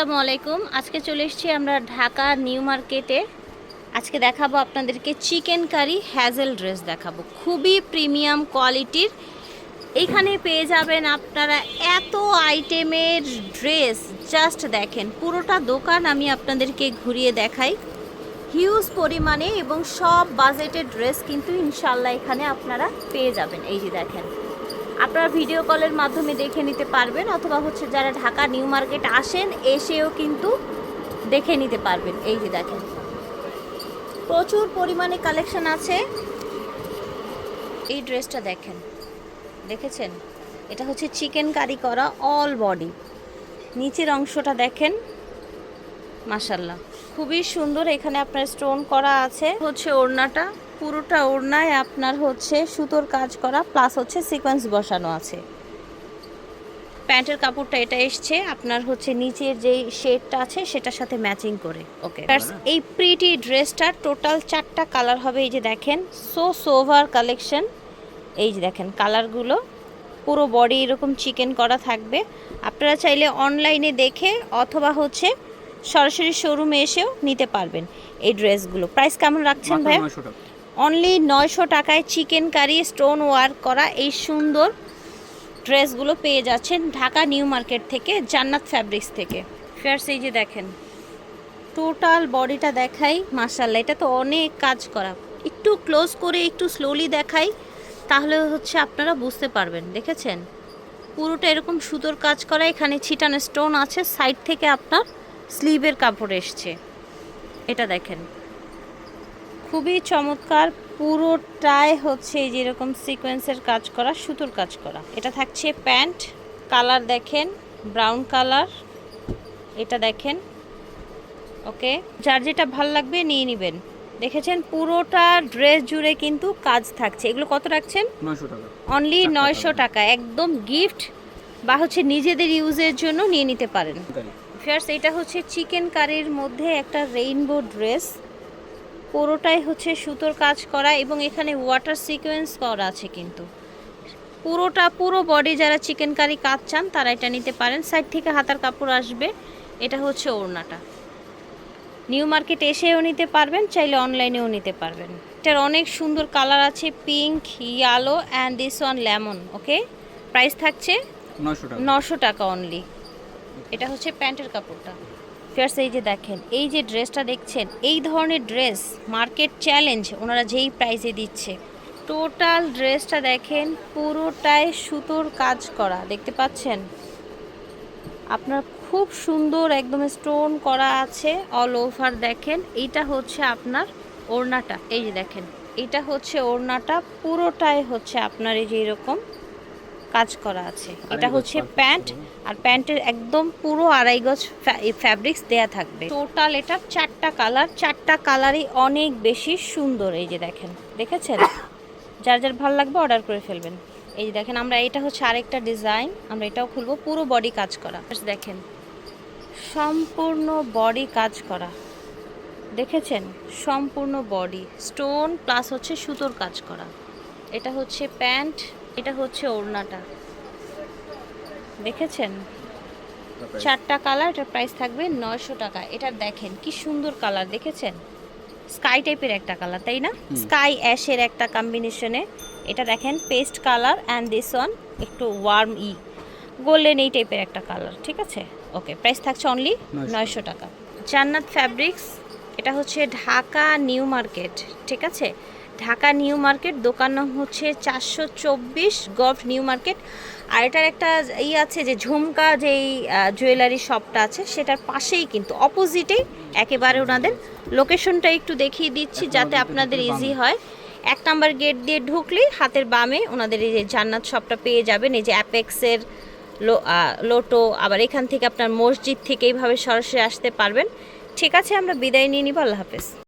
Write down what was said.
আসসালামু আলাইকুম। আজকে চলে এসেছি আমরা ঢাকা নিউ মার্কেটে। আজকে দেখাবো আপনাদেরকে চিকেন কারি হ্যাজেল ড্রেস দেখাবো। খুবই প্রিমিয়াম কোয়ালিটির। এইখানে পেয়ে যাবেন আপনারা এত আইটেমের ড্রেস। জাস্ট দেখেন, পুরোটা দোকান আমি আপনাদেরকে ঘুরিয়ে দেখাই। হিউজ পরিমাণে এবং সব বাজেটের ড্রেস কিন্তু ইনশাল্লাহ এখানে আপনারা পেয়ে যাবেন। এই যে দেখেন আপনারা ভিডিও কলের মাধ্যমে দেখে নিতে পারবেন, অথবা হচ্ছে যারা ঢাকা নিউ মার্কেট আসেন, এসেও কিন্তু দেখে নিতে পারবেন। এই যে দেখেন, প্রচুর পরিমাণে কালেকশন আছে। এই ড্রেসটা দেখেন, দেখেছেন? এটা হচ্ছে চিকেন কারি করা অল বডি নিচের অংশটা দেখেন মাশাল্লাহ খুবই সুন্দর এখানে আপনার স্টোন করা আছে। হচ্ছে ওড়নাটা পুরোটা ওড়নায় আপনার হচ্ছে সুতোর কাজ করা প্লাস হচ্ছে সিকোয়েন্স বসানো আছে। প্যান্টের কাপড়টা এটা এসছে আপনার হচ্ছে নিচের যেই শেডটা আছে সেটার সাথে ম্যাচিং করে। ওকে এই প্রিটি ড্রেসটার টোটাল চারটা কালার হবে এই যে দেখেন সো সোভার কালেকশন এই যে দেখেন কালারগুলো পুরো বডি এরকম চিকেন করা থাকবে। আপনারা চাইলে অনলাইনে দেখে অথবা হচ্ছে সরাসরি শোরুমে এসেও নিতে পারবেন এই ড্রেসগুলো প্রাইস কেমন রাখছেন ভাই 900 টাকা। অনলি নয়শো টাকায় চিকেন কারি, স্টোন ওয়ার্ক করা এই সুন্দর ড্রেসগুলো পেয়ে যাচ্ছেন ঢাকা নিউ মার্কেট থেকে, জান্নাত ফ্যাব্রিক্স থেকে। ফেয়ার্স এই যে দেখেন, টোটাল বডিটা দেখাই মার্শাল্লাহ এটা তো অনেক কাজ করা। একটু ক্লোজ করে একটু স্লোলি দেখাই, তাহলে হচ্ছে আপনারা বুঝতে পারবেন, দেখেছেন? পুরোটা এরকম সুতোর কাজ করা, এখানে ছিটানো স্টোন আছে সাইড থেকে আপনার স্লিভের কাপড় এসছে। এটা দেখেন খুবই চমৎকার পুরোটাই হচ্ছে যেরকম সিকোয়েন্সের কাজ করা সুতোর কাজ করা। এটা থাকছে প্যান্ট কালার দেখেন ব্রাউন কালার এটা দেখেন ওকে? যার যেটা ভালো লাগবে নিয়ে নেবেন। দেখেছেন? পুরোটা ড্রেস জুড়ে কিন্তু কাজ থাকছে। এগুলো কত রাখছেন? 900 টাকা। অনলি নয়শো টাকা। একদম গিফট বা হচ্ছে নিজেদের ইউজের জন্য নিয়ে নিতে পারেন। ফিয়ার্স এটা হচ্ছে চিকেন কারির মধ্যে একটা রেইনবো ড্রেস পুরোটাই হচ্ছে সুতোর কাজ করা এবং এখানে ওয়াটার সিকোয়েন্স করা আছে কিন্তু। পুরোটা পুরো বডি যারা চিকেন কারি কাজ চান তারা এটা নিতে পারেন। সাইড থেকে হাতার কাপড় আসবে এটা হচ্ছে ওড়নাটা। নিউ মার্কেট এসেও নিতে পারবেন চাইলে অনলাইনেও নিতে পারবেন। এটার অনেক সুন্দর কালার আছে pink yellow and this one lemon okay price থাকছে নশো টাকা। অনলি এটা হচ্ছে প্যান্টের কাপড়টা। ফিয়ার্স, এই যে দেখেন, এই যে ড্রেসটা দেখছেন, এই ধরনের ড্রেস মার্কেট চ্যালেঞ্জ ওনারা যেই প্রাইসে দিচ্ছে। টোটাল ড্রেসটা দেখেন, পুরোটাই সুতোর কাজ করা, দেখতে পাচ্ছেন? আপনার খুব সুন্দর একদম স্টোন করা আছে অল ওভার দেখেন, এইটা হচ্ছে আপনার ওড়নাটা, এই যে দেখেন এটা হচ্ছে ওড়নাটা, পুরোটাই হচ্ছে আপনার এই যে এরকম কাজ করা আছে। এটা হচ্ছে প্যান্ট আর প্যান্টের একদম পুরো আড়াই গজ ফ্যাব্রিক্স দেয়া থাকবে। টোটাল এটা চারটা কালার। চারটা কালারই অনেক বেশি সুন্দর এই যে দেখেন। দেখেছেন? যার যার ভালো লাগবে অর্ডার করে ফেলবেন। এই যে দেখেন আমরা এটা হচ্ছে আরেকটা ডিজাইন। আমরা এটাও খুলবো পুরো বডি কাজ করা। দেখেন সম্পূর্ণ বডি কাজ করা। দেখেছেন? সম্পূর্ণ বডি। স্টোন প্লাস হচ্ছে সুতোর কাজ করা। এটা হচ্ছে প্যান্ট এটা হচ্ছে ওড়নাটা। দেখেছেন? চারটা কালার এটার প্রাইস থাকবে নয়শো টাকা। এটা দেখেন কি সুন্দর কালার দেখেছেন? স্কাই টাইপের একটা কালার তাই না? স্কাই অ্যাশের একটা কম্বিনেশনে এটা দেখেন paste colour and this one একটু ওয়ার্ম ই। গোল্ডেন এই টাইপের একটা কালার ঠিক আছে? ওকে প্রাইস থাকছে অনলি নয়শো টাকা। জান্নাত ফ্যাব্রিক্স এটা হচ্ছে ঢাকা নিউ মার্কেট ঠিক আছে? ঢাকা নিউ মার্কেট দোকান নাম হচ্ছে চারশো চব্বিশ গভ নিউ মার্কেট। আর এটার একটা ই আছে যে ঝুমকা যেই জুয়েলারি শপটা আছে সেটার পাশেই কিন্তু অপোজিটেই একেবারে ওনাদের লোকেশনটা একটু দেখিয়ে দিচ্ছি যাতে আপনাদের ইজি হয়। এক নাম্বার গেট দিয়ে ঢুকলেই হাতের বামে ওনাদের এই যে জান্নাত শপটা পেয়ে যাবেন। এই যে অ্যাপেক্সের লো লোটো আবার এখান থেকে আপনার মসজিদ থেকে এইভাবে সরাসরি আসতে পারবেন। ঠিক আছে আমরা বিদায় নিয়ে নিব। আল্লাহ হাফেজ।